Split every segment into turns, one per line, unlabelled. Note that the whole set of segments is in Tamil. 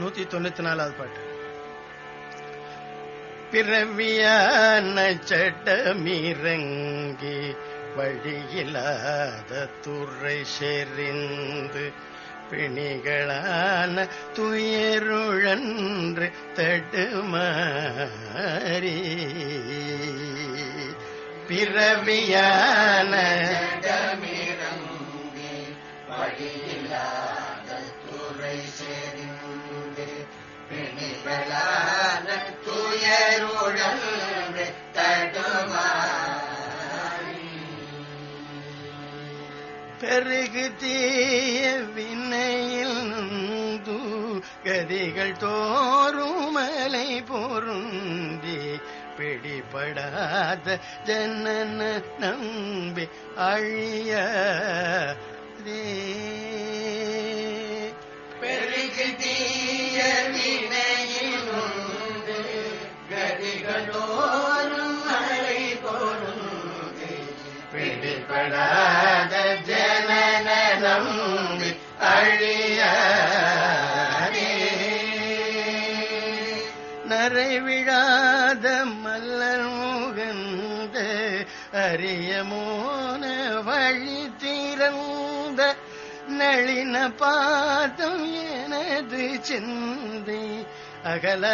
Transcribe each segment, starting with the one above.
நூத்தி தொண்ணூத்தி நாலாவது பாட்டு. பிறவியான சட்டமிறங்கி வழியில்லாத துறை செறிந்து பிணிகளான துயருழன்று தடுமாறி. பிறவியான துறை செறிந்து பிணிகளான துயருழன்று கருகு தீய வினையில் நந்து கதிகள் தோறும் மலை பொருந்தி. பிடிபடாத ஜன்னன நம்பி அழிய பெருகு தீய வினை மறை விழாத மல்லர் முகந்த அரியமோன வழி திறந்த நளின பாதம் எனது சிந்தை அகல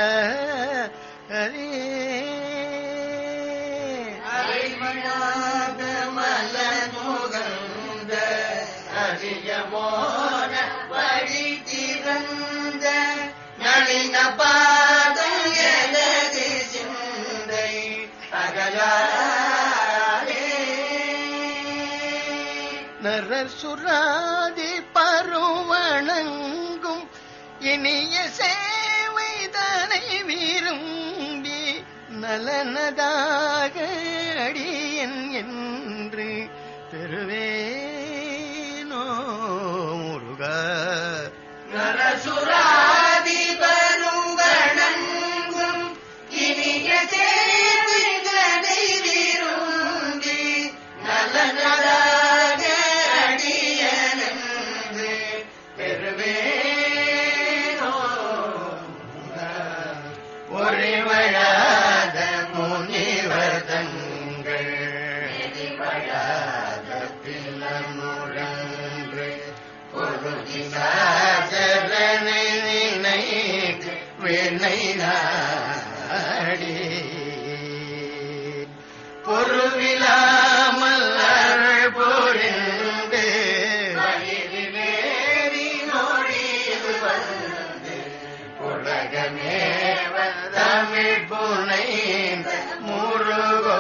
அறிவிழாத மலர் முகந்த அரியமோன வழி திறந்த நளின பாதம் நரர் சுராதி பருவணங்கும் இனிய சேவை சேவைதனை விரும்பி நலனதாக அடியன் என்று பெறுவேனோ பொருளிசாசரனை வினை நாடி பொருவிலாமல் அருள் வயிறிலேறி வந்து தமிழ் முருகோனே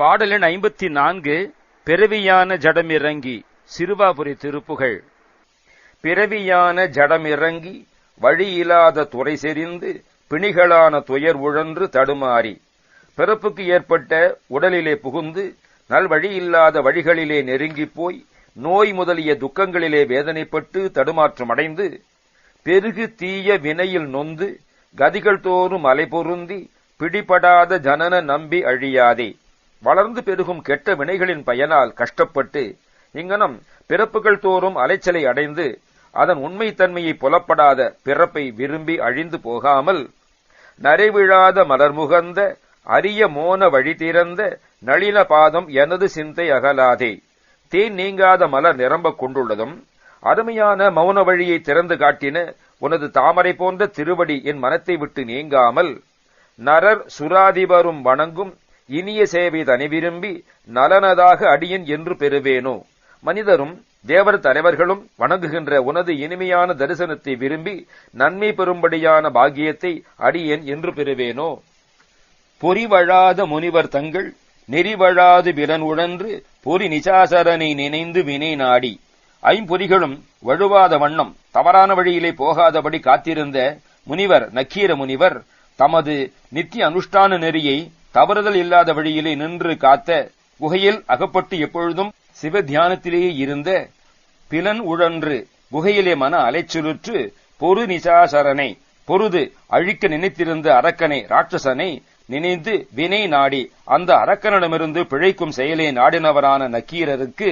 பாடலின் ஐம்பத்தி நான்கு பிறவியான ஜடமிறங்கி சிறுவாபுரி திருப்புகழ் பிறவியான ஜடமிறங்கி வழியில்லாத துறை செறிந்து பிணிகளான துயர் உழன்று தடுமாறி பிறப்புக்கு ஏற்பட்ட உடலிலே புகுந்து நல்வழியில்லாத வழிகளிலே நெருங்கிப் போய் நோய் முதலிய துக்கங்களிலே வேதனைப்பட்டு தடுமாற்றமடைந்து பெருகு தீய வினையில் நொந்து கதிகள் தோறும் அலை பொருந்தி பிடிபடாத ஜனன நம்பி அழியாதே. வளர்ந்து பெருகும் கெட்ட வினைகளின் பயனால் கஷ்டப்பட்டு இங்கனம் பிறப்புகள் தோறும் அலைச்சலை அடைந்து அதன் உண்மைத்தன்மையை புலப்படாத பிறப்பை விரும்பி அழிந்து போகாமல் நரைவிழாத மலர்முகந்த அரிய மோன வழி திறந்த நளின பாதம் எனது சிந்தை அகலாதே. தேன் நீங்காத மலர் நிரம்ப கொண்டுள்ளதும் அருமையான மௌன வழியை திறந்து காட்டின உனது தாமரை போன்ற திருவடி என் மனத்தை விட்டு நீங்காமல் நரர் சுராதிபரும் வணங்கும் இனிய சேவை தனி விரும்பி நலனதாக அடியன் என்று பெறுவேனோ? மனிதரும் தேவர் தலைவர்களும் வணங்குகின்ற உனது இனிமையான தரிசனத்தை விரும்பி நன்மை பெறும்படியான பாக்கியத்தை அடியேன் என்று பெறுவேனோ? பொறிவழாத முனிவர் தங்கள் நெறிவழாது விலன் உழன்று பொறி நிசாசரனை நினைந்து வினை நாடி. ஐம்பொறிகளும் வழுவாத வண்ணம் தவறான வழியிலே போகாதபடி காத்திருந்த முனிவர் நக்கீர முனிவர் தமது நித்திய அனுஷ்டான நெறியை தவறுதல் இல்லாத வழியிலே நின்று காத்த குகையில் அகப்பட்டு எப்பொழுதும் சிவத்தியானத்திலேயே இருந்த பிலன் உழன்று குகையிலே மன அலைச்சலுற்று பொறு நிசாசரனை பொருது அழிக்க நினைத்திருந்த அரக்கனை ராட்சசனை நினைந்து வினை நாடி அந்த அரக்கனிடமிருந்து பிழைக்கும் செயலை நாடினவரான நக்கீரருக்கு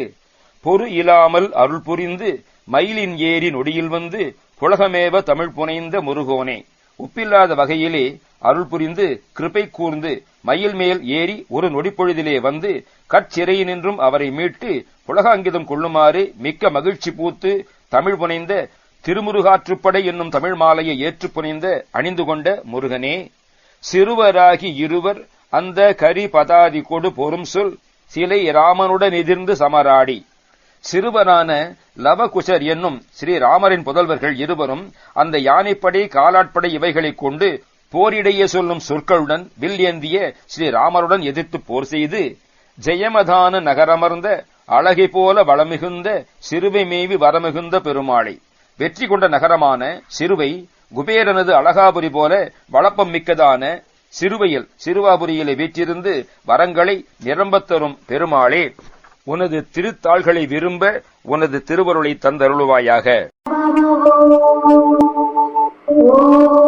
பொறு இல்லாமல் அருள் புரிந்து மயிலின் ஏரி நொடியில் வந்து புலகமேவ தமிழ் புனைந்த முருகோனே. உப்பில்லாத வகையிலே அருள் புரிந்து கிருபை கூர்ந்து மயில் மேல் ஏறி ஒரு நொடிப்பொழுதிலே வந்து கற்சிறையினின்றும் அவரை மீட்டு புலகாங்கிதம் கொள்ளுமாறு மிக்க மகிழ்ச்சி பூத்து தமிழ் புனைந்த திருமுருகாற்றுப்படை என்னும் தமிழ் மாலையை ஏற்றுப் புனைந்த அணிந்து கொண்ட முருகனே சிறுவராகி இருவர் அந்த கரி பதாதி கொடு பொறும் சொல் சிலை ராமனுடன் எதிர்ந்து சமராடி. சிறுவரான லவகுஷர் என்னும் ஸ்ரீராமரின் புதல்வர்கள் இருவரும் அந்த யானைப்படை காலாட்படை இவைகளைக் கொண்டு போரிடையே சொல்லும் சொற்களுடன் வில் ஏந்திய ஸ்ரீராமருடன் எதிர்த்து போர் செய்து ஜெயமதான நகரமர்ந்த அழகை போல வளமிகுந்த சிறுவை மேவி வரமிகுந்த பெருமாளை வெற்றி கொண்ட நகரமான சிறுவை குபேரனது அழகாபுரி போல வளப்பம் மிக்கதான சிறுவையில் சிறுவாபுரியிலே வீற்றிருந்து வரங்களை நிரம்பத் தரும் பெருமாளே உனது திருத்தாள்களை விரும்ப உனது திருவருளை தந்தருளுவாயாக.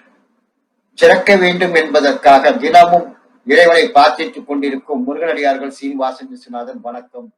சிறக்க வேண்டும் என்பதற்காக தினமும் இறைவனை பிரார்த்தித்துக் கொண்டிருக்கும் முருகனடியார்கள் சீனிவாசன் விஸ்வநாதன் வணக்கம்.